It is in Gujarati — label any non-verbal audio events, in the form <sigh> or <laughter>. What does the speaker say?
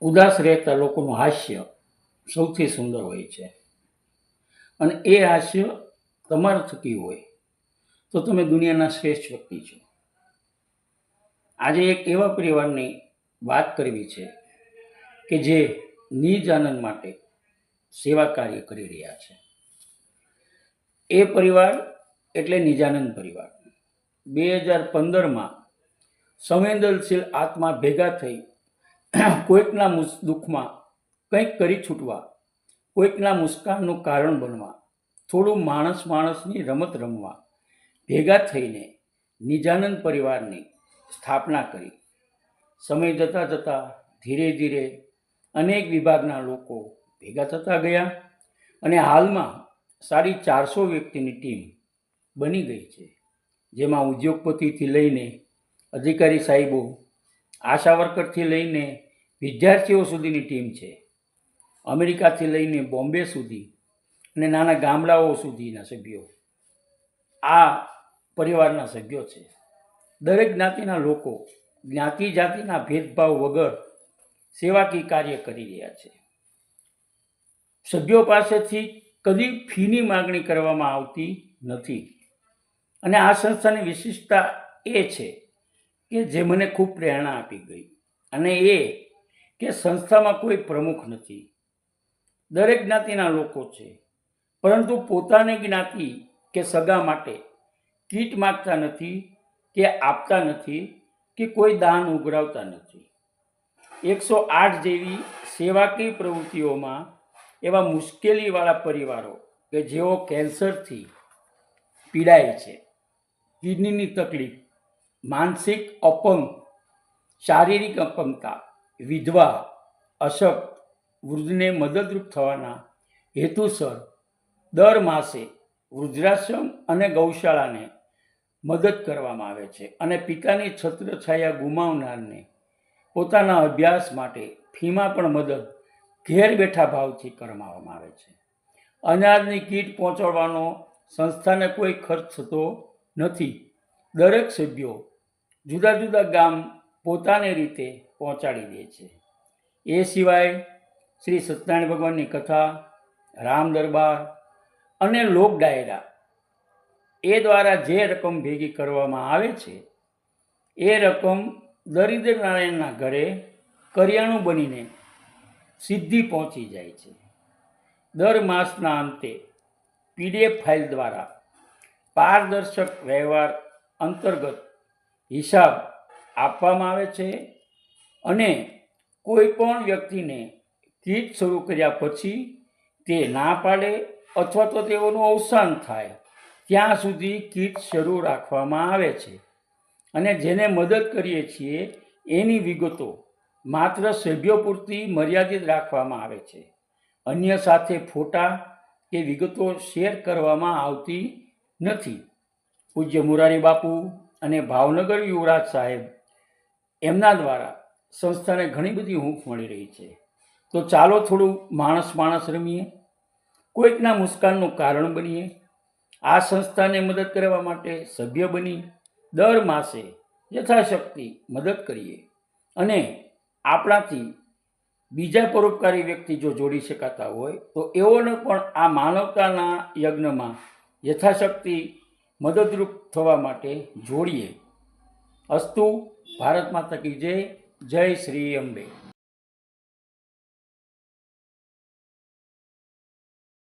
ઉદાસ રહેતા લોકોનું હાસ્ય સૌથી સુંદર હોય છે. અને એ હાસ્ય તમારું થકી હોય તો તમે દુનિયાના શ્રેષ્ઠ વ્યક્તિ છો. આજે એક એવા પરિવારની વાત કરવી છે કે જે નિજ આનંદ માટે સેવા કાર્ય કરી રહ્યા છે. એ પરિવાર એટલે નિજાનંદ પરિવાર. બે હજાર પંદરમાં સંવેદનશીલ આત્મા ભેગા થઈ <coughs> કોઈકના દુઃખમાં કંઈક કરી છૂટવા, કોઈકના મુસ્કાનનું કારણ બનવા, થોડું માણસ માણસની રમત રમવા, ભેગા થઈને નિજાનંદ પરિવારની સ્થાપના કરી. સમય જતાં જતાં ધીરે ધીરે અનેક વિભાગના લોકો ભેગા થતા ગયા અને હાલમાં સાડી ચારસો વ્યક્તિની ટીમ બની ગઈ છે, જેમાં ઉદ્યોગપતિથી લઈને અધિકારી સાહેબો આશા વર્કરથી લઈને વિદ્યાર્થીઓ સુધીની ટીમ છે. અમેરિકાથી લઈને બોમ્બે સુધી અને નાના ગામડાઓ સુધીના સભ્યો. આ પરિવારના સભ્યો છે. દરેક જ્ઞાતિના લોકો જ્ઞાતિ જાતિના ભેદભાવ વગર સેવાકીય કાર્ય કરી રહ્યા છે. સભ્યો પાસેથી કદી ફીની માગણી કરવામાં આવતી નથી. અને આ સંસ્થાની વિશિષ્ટતા એ છે કે જે મને ખૂબ પ્રેરણા આપી ગઈ. અને એ કે સંસ્થામાં કોઈ પ્રમુખ નથી. દરેક જ્ઞાતિના લોકો છે. પરંતુ પોતાની જ્ઞાતિ કે સગા માટે કીટ માગતા નથી, કે આપતા નથી, કે કોઈ દાન ઉઘરાવતા નથી. એકસો આઠ જેવી સેવાકીય પ્રવૃત્તિઓમાં એવા મુશ્કેલીવાળા પરિવારો કે જેઓ કેન્સરથી પીડાય છે, કિડનીની તકલીફ માનસિક અપંગ, શારીરિક અપંગતા, વિધવા, અશક્ત, વૃદ્ધને મદદરૂપ થવાના હેતુસર દર માસે વૃદ્ધાશ્રમ અને ગૌશાળાને મદદ કરવામાં આવે છે અને પિતાની છત્રછાયા ગુમાવનારને પોતાના અભ્યાસ માટે ફીમાં પણ મદદ ઘેર બેઠા ભાવથી કરવામાં આવે છે. અનાજની કીટ પહોંચાડવાનો સંસ્થાને કોઈ ખર્ચ થતો નથી. દરેક સભ્યો જુદા જુદા ગામ પોતાને રીતે પહોંચાડી દે છે. એ સિવાય શ્રી સત્યનારાયણ ભગવાનની કથા, રામ દરબાર અને લોક ડાયરા એ દ્વારા જે રકમ ભેગી કરવામાં આવે છે, એ રકમ દરિદ્ર નારાયણના ઘરે કરિયાણું બનીને સિદ્ધિ પહોંચી જાય છે. દર માસના અંતે પીડીએફ ફાઇલ દ્વારા પારદર્શક વ્યવહાર અંતર્ગત હિસાબ આપવામાં આવે છે અને કોઈ પણ વ્યક્તિને કીટ શરૂ કર્યા પછી તે ના પાડે અથવા તો તેઓનું અવસાન થાય, ત્યાં સુધી કીટ શરૂ રાખવામાં આવે છે. અને જેને મદદ કરીએ છીએ, એની વિગતો માત્ર સભ્યો પૂરતી મર્યાદિત રાખવામાં આવે છે. અન્ય સાથે ફોટા કે વિગતો શેર કરવામાં આવતી નથી. પૂજ્ય મુરારી બાપુ અને ભાવનગર યુવરાજ સાહેબ એમના દ્વારા સંસ્થાને ઘણી બધી હૂંફ મળી રહી છે. તો ચાલો થોડું માણસ માણસ રમીએ, કોઈકના મુસ્કાનનું કારણ બનીએ, આ સંસ્થાને મદદ કરવા માટે સભ્ય બની, દર માસે યથાશક્તિ મદદ કરીએ અને આપણાથી બીજા પરોપકારી વ્યક્તિ જો જોડી શકાતા હોય તો એઓને પણ આ માનવતાના યજ્ઞમાં યથાશક્તિ મદદરૂપ થવા માટે જોડીએ. અસ્તુ ભારત માતા કી જય જય શ્રી અંબે.